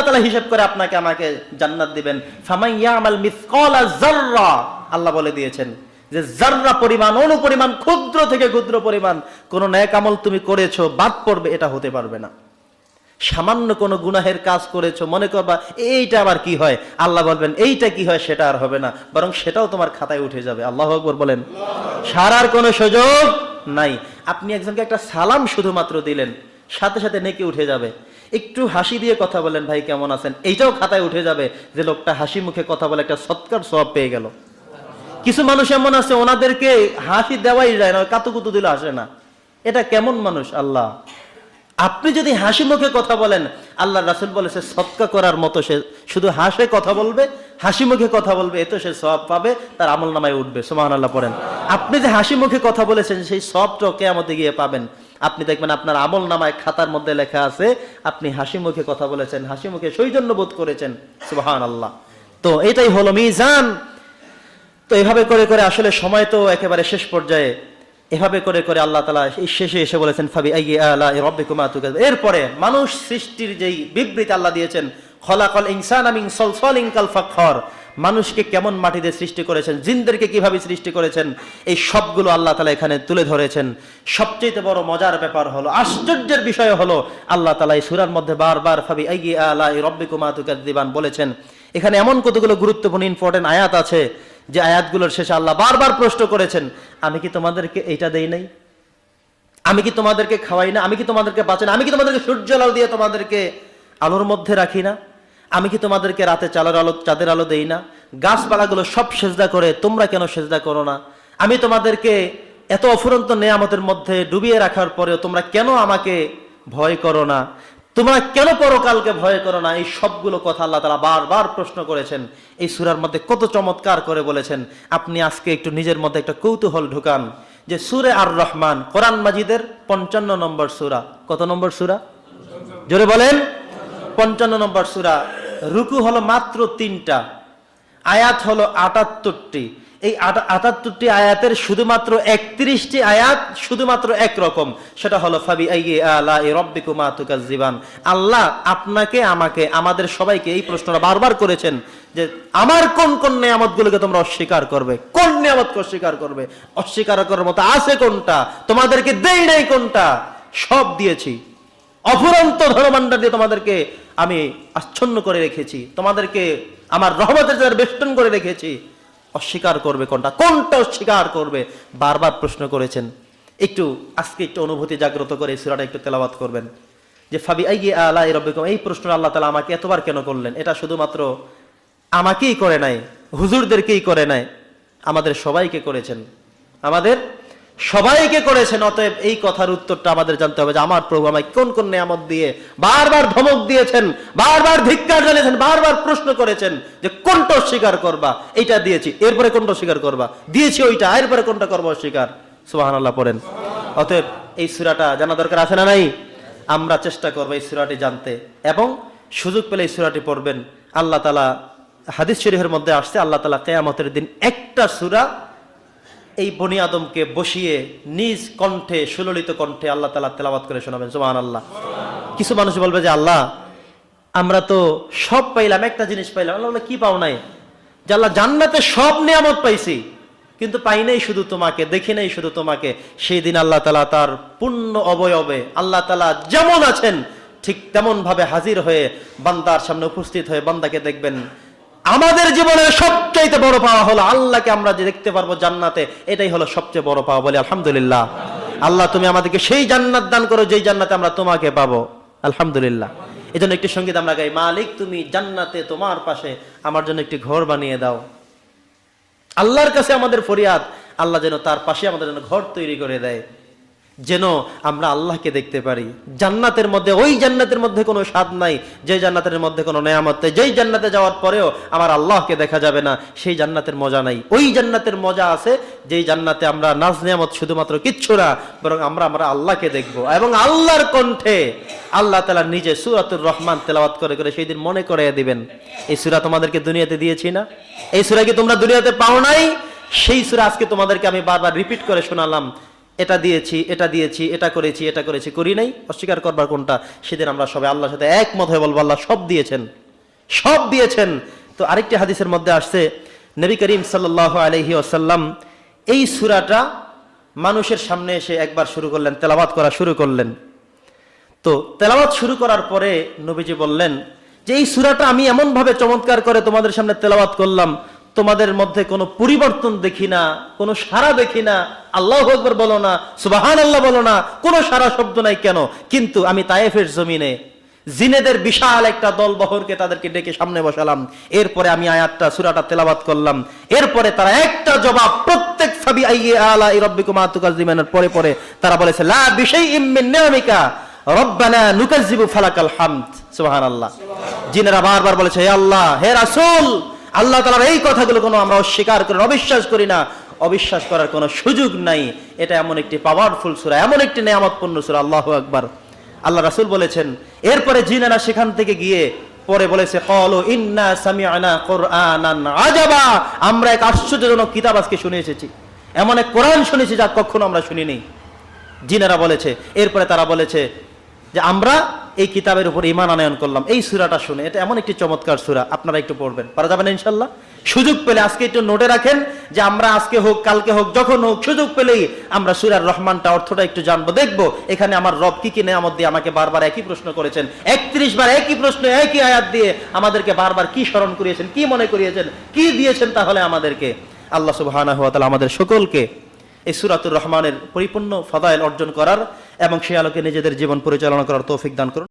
আল্লাহ তালা হিসেব করে আপনাকে আমাকে জান্নাত দিবেন। আল্লাহ বলে দিয়েছেন যে জাররা পরিমাণ অনু পরিমাণ ক্ষুদ্র থেকে ক্ষুদ্র পরিমাণ, কোন ন্যাক আমল তুমি করেছ, বাদ পড়বে, এটা হতে পারবে না। সামান্য কোনো গুনাহের কাজ করেছ, মনে করবা, এইটা আবার কি হয়? আল্লাহ বলবেন, এইটা কি হয়, সেটা আর হবে না। বরং সেটাও তোমার খাতায় উঠে যাবে। আল্লাহ আকবর বলেন, সারার কোনো সুযোগ নাই। আপনি একজনকে একটা সালাম শুধুমাত্র দিলেন, সাথে সাথে নেকি উঠে যাবে। একটু হাসি দিয়ে কথা বলেন, ভাই, কেমন আছেন? এইটাও খাতায় উঠে যাবে যে লোকটা হাসি মুখে কথা বলে একটা সৎকার সব পেয়ে গেল। কিছু মানুষ এমন আছে, ওনাদেরকে হাসি দেওয়াই যায় না কাতুকুতু দিলে আসে না। এটা কেমন মানুষ, আল্লাহ? আপনি যদি হাসি মুখে কথা বলেন আল্লাহ রাসুল বলেছে সৎকা করার মতো, সে শুধু হাসে কথা বলবে, হাসি মুখে কথা বলবে এতো সে সব পাবে, তার আমল নামায় উঠবে। সোমান আল্লাহ পড়েন। আপনি যে হাসি মুখে কথা বলেছেন, সেই সবটাও আমাদের গিয়ে পাবেন। আপনি দেখবেন আপনার আমল নামায় খাতার মধ্যে লেখা আছে, আপনি হাসি মুখে কথা বলেছেন, হাসি মুখে সৌজন্য বোধ করেছেন সুবাহান আল্লাহ তো এটাই হলো মিজান। তো এভাবে করে করে আসলে সময় তো একেবারে শেষ পর্যায়ে, এভাবে করে করে আল্লাহ তালা শেষে এসে বলেছেন ফাবি এরপরে মানুষ সৃষ্টির যেই বিবৃতি আল্লাহ দিয়েছেন, খলাকল ইনসান আমিন সলসল ইনকাল ফাখর মানুষকে কেমন মাটিতে সৃষ্টি করেছেন, জিনদেরকে কীভাবে সৃষ্টি করেছেন, এই সবগুলো আল্লাহ তালা এখানে তুলে ধরেছেন। সবচেয়ে বড় মজার ব্যাপার হলো, আশ্চর্যের বিষয় হলো, আল্লাহ তালা এই সুরার মধ্যে বারবার, ফাবি আই আলা রব্বিকুমা তুকাজ দিবান বলেছেন। এখানে এমন কতগুলো গুরুত্বপূর্ণ ইম্পর্টেন্ট আয়াত আছে, যে আয়াতগুলোর শেষে আল্লাহ বারবার প্রশ্ন করেছেন, আমি কি তোমাদেরকে এইটা দেই নাই? আমি কি তোমাদেরকে খাওয়াই না? আমি কি তোমাদেরকে বাঁচাই না? আমি কি তোমাদেরকে সূর্য আলো দিয়ে তোমাদেরকে আলোর মধ্যে রাখি না? আমি কি তোমাদেরকে রাতে চালের আলো, চাঁদের আলো দেই না? গাছপালাগুলো সব সেজদা করে, তোমরা কেন সেজদা করো না? আমি তোমাদেরকে এত অফুরন্ত নেয়ামতের মধ্যে ডুবিয়ে রাখার পরেও তোমরা কেন আমাকে ভয় করো না? তোমরা কেন পরকালকে ভয় করো না? এই সবগুলো কথা আল্লাহ তালা বারবার প্রশ্ন করেছেন। এই সুরার মধ্যে কত চমৎকার করে বলেছেন। আপনি আজকে একটু নিজের মধ্যে একটা কৌতূহল ঢুকান যে সুরে আর রহমান কোরআন মাজিদের পঞ্চান্ন নম্বর সুরা। কত নম্বর সুরা? জোরে বলেন। পঞ্চান্ন নম্বর সুরা। রুকু হলো মাত্র তিনটা, আয়াত হলো আটাত্তরটি। এই আটা- আটাত্তরটি আয়াতের শুধুমাত্র একত্রিশটি আয়াত শুধুমাত্র একরকম। সেটা হলো ফাবি আলা তুকাজ্জিবান আল্লাহ আপনাকে, আমাকে, আমাদের সবাইকে এই প্রশ্নটা বারবার করেছেন যে, আমার কোন কোন নিয়ামতগুলোকে তোমরা অস্বীকার করবে? কোন নিয়ামতকে অস্বীকার করবে? অস্বীকার করার মতো আছে কোনটা? তোমাদেরকে দেই নাই কোনটা? সব দিয়েছি। অফুরন্ত ধনভাণ্ডার দিয়ে তোমাদেরকে আমি আচ্ছন্ন করে রেখেছি। তোমাদেরকে আমার রহমতের জায়গায় বেষ্টন করে রেখেছি। অস্বীকার করবে কোনটা? কোনটা অস্বীকার করবে? বারবার প্রশ্ন করেছেন। একটু, আজকে একটু অনুভূতি জাগ্রত করে সুরাটা একটু তেলাবাত করবেন। যে ফাবি আই আল্লাহ রব্বিকুম, এই প্রশ্ন আল্লাহ তালা আমাকে এতবার কেন করলেন? এটা শুধুমাত্র আমাকেই করে নাই, হুজুরদেরকেই করে নাই, আমাদের সবাইকে করেছেন। আমাদের সবাইকে করেছেন, অতএব এই কথার উত্তরটা আমাদের জানতে হবে যে আমার প্রভু আমায় কোন কোন নিয়ামত দিয়ে বারবার ধমক দিয়েছেন, বারবার ধিক্কার জানিয়েছেন, বারবার প্রশ্ন করেছেন যে কোনটা অস্বীকার করবা? এইটা দিয়েছি, এরপরে কোনটা অস্বীকার করবা? দিয়েছি ওইটা, এরপরে কোনটা করব অস্বীকার? সুবাহান আল্লাহ পড়েন। অতএব এই সুরাটা জানা দরকার আছে না নাই? আমরা চেষ্টা করব এই সুরাটি জানতে এবং সুযোগ পেলে এই সুরাটি পড়বেন। আল্লাহ তালা হাদিস শরীফের মধ্যে আসছে, আল্লাহ তালা কেয়ামতের দিন একটা সুরা এই বনি আদমকে বসিয়ে নিজ কণ্ঠে সুললিত কণ্ঠে আল্লাহ তালা তেলাবাত করে শোনাবেন সুমান আল্লাহ কিছু মানুষ বলবে যে আল্লাহ আমরা তো সব পাইলাম একটা জিনিস পাইলাম। আল্লাহ বলে, কি পাও নাই? যে আল্লাহ জান্নাতে সব নিয়ামত পাইছি কিন্তু পাই নাই শুধু তোমাকে দেখি নাই শুধু তোমাকে। সেই দিন আল্লাহ তালা তার পূর্ণ অবয়বে আল্লাহ তালা যেমন আছেন ঠিক তেমন ভাবে হাজির হয়ে বান্দার সামনে উপস্থিত হয়ে বান্দাকে দেখবেন। আমাদের জীবনের সবচাইতে বড় পাওয়া হলো আল্লাহকে আমরা যে দেখতে পারব জান্নাতে, এটাই হলো সবচেয়ে বড় পাওয়া। বলে, আলহামদুলিল্লাহ। আল্লাহ, তুমি আমাদেরকে সেই জান্নাত দান করো, যেই জান্নাতে আমরা তোমাকে পাবো। আলহামদুলিল্লাহ। এই জন্য একটি সংগীত আমরা গাই, মালিক, তুমি জান্নাতে তোমার পাশে, আমার জন্য একটি ঘর বানিয়ে দাও। আল্লাহর কাছে আমাদের ফরিয়াদ, আল্লাহ যেন তার পাশে আমাদের জন্য ঘর তৈরি করে দেয়। যেন আমরা আল্লাহকে দেখতে পারি। জান্নাতের মধ্যে, ওই জান্নাতের মধ্যে কোনো স্বাদ নাই, যে জান্নাতের মধ্যে কোনো নেয়ামত নেই। যেই জান্নাতে যাওয়ার পরেও আমার আল্লাহকে দেখা যাবে না, সেই জান্নাতের মজা নাই। ওই জান্নাতের মজা আছে, যেই জান্নাতে আমরা নাজ নিয়ামত শুধুমাত্র কিচ্ছু না, বরং আমরা আমরা আল্লাহকে দেখব। এবং আল্লাহর কণ্ঠে আল্লাহ তালা নিজে সুরাতুর রহমান তেলাওয়াত করে করে সেই দিন মনে করে দিবেন। এই সুরা তোমাদেরকে দুনিয়াতে দিয়েছি না? এই সুরা কি তোমরা দুনিয়াতে পাও নাই? সেই সুরা আজকে তোমাদেরকে আমি বারবার রিপিট করে শোনালাম। এটা দিয়েছি এটা দিয়েছি, এটা করেছি এটা করেছি, করি নাই, অস্বীকার করবার কোনটা? সেদিন আমরা সবাই আল্লাহর সাথে একমত হয়ে বলব, আল্লাহ সব দিয়েছেন সব দিয়েছেন। তো আরেকটি হাদিসের মধ্যে আসছে, নবী করিম সাল্লাহ আলহি আসাল্লাম এই সুরাটা মানুষের সামনে এসে একবার শুরু করলেন তেলাবাত করা শুরু করলেন। তো তেলাওয়াত শুরু করার পরে নবীজি বললেন যে, এই সুরাটা আমি এমন ভাবে চমৎকার করে তোমাদের সামনে তেলাওয়াত করলাম তোমাদের মধ্যে কোনো পরিবর্তন দেখি না, কোনো সারা দেখি না। আল্লাহ আকবর বলো না সুবাহান আল্লাহ বলো না, কোনো সারা শব্দ নাই কেন? কিন্তু আমি তায়েফের জমিনে জিনেদের বিশাল একটা দল বহরকে তাদেরকে ডেকে সামনে বসালাম। এরপরে আমি আয়াতটা, সুরাটা তেলাবাত করলাম। এরপরে তারা একটা জবাব, প্রত্যেক সাবি আইয়ে আলা রব্বিকুম আতুকাজিমানের পরে পরে তারা বলেছে, লা বিশাই ইম্মিন নিয়ামিকা, রব্বানা নুকাজ্জিবু ফালাকাল হামদ। সুবহানাল্লাহ। জিনেরা বারবার বলেছে, হে আল্লাহ, হে রাসূল আল্লাহ তাআলার এই কথাগুলো কোনো আমরা অস্বীকার করি অবিশ্বাস করি না। অবিশ্বাস করার কোনো সুযোগ নাই। এটা এমন একটি পাওয়ারফুল সুরা, এমন একটি নেয়ামতপূর্ণ সূরা, আল্লাহ আকবার। আল্লাহ রাসুল বলেছেন, এরপরে জিনেরা সেখান থেকে গিয়ে পরে বলেছে কলো ইন্না সামিআনা কুরআনান আজাবা আমরা এক আশ্চর্যজনক কিতাব আজকে শুনে এসেছি। এমন এক কোরআন শুনেছি যা কখনো আমরা শুনিনি। জিনেরা বলেছে, এরপরে তারা বলেছে যে আমরা এই কিতাবের উপর ইমান আনয়ন করলাম। এই সুরাটা শুনে, এটা এমন একটি চমৎকার সুরা, আপনারা একটু পড়বেন। পারা যাবেন ইনশাল্লাহ সুযোগ পেলে আজকে একটু নোটে রাখেন যে আমরা আজকে হোক, কালকে হোক, যখন হোক, সুযোগ পেলেই আমরা সুরার রহমানটা, অর্থটা একটু জানব। দেখব এখানে আমার রব কি কি নেয়ামত দিয়ে আমাকে বারবার একই প্রশ্ন করেছেন। একত্রিশ বার একই প্রশ্ন, একই আয়াত দিয়ে আমাদেরকে বারবার কি স্মরণ করিয়েছেন, কি মনে করিয়েছেন, কি দিয়েছেন তাহলে আমাদেরকে? আল্লাহ তাআলা আমাদের সকলকে এই সুরাতুর রহমানের পরিপূর্ণ ফদাইল অর্জন করার এবং সে আলোকে নিজেদের জীবন পরিচালনা করার তৌফিক দান করুন।